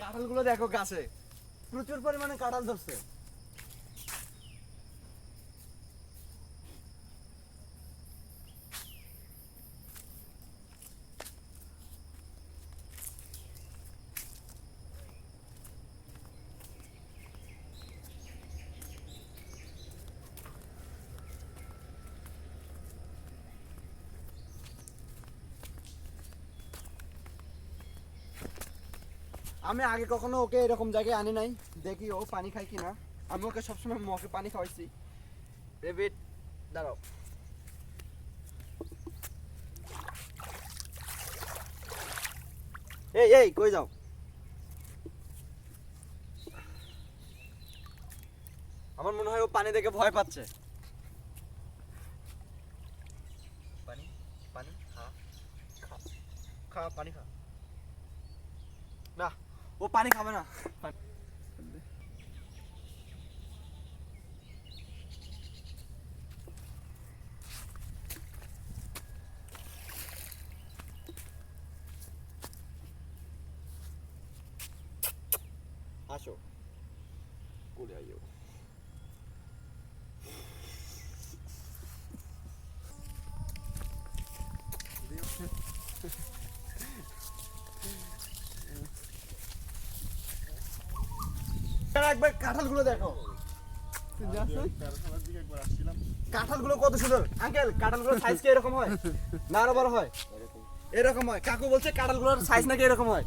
কাঁঠালগুলো দেখো গাছে। প্রচুর পরিমাণে কাঁঠাল ধরছে। আমি আগে কখনো ওকে এরকম জায়গায় আনি নাই। দেখি ও পানি খায় কিনা। আমি ওকে সবসময় ওকে পানি খাওয়াইছি। রেবিট দাঁড়াও। এই এই, কই যাও? আমার মনে হয় ও পানি দেখে ভয় পাচ্ছে। পানি? পানি? খা। খা। খা, পানি খা। না। ও পানি খাবে না আসো কোলে আইও একবার কাঁঠালগুলো দেখো। কাঁঠালগুলো কত সুন্দর। আঙ্কেল, কাঁঠালগুলোর সাইজ কি এরকম হয়? না আরও বড় হয়? এরকম হয়। কাকু বলছে কাঁঠালগুলোর সাইজ নাকি এরকম হয়?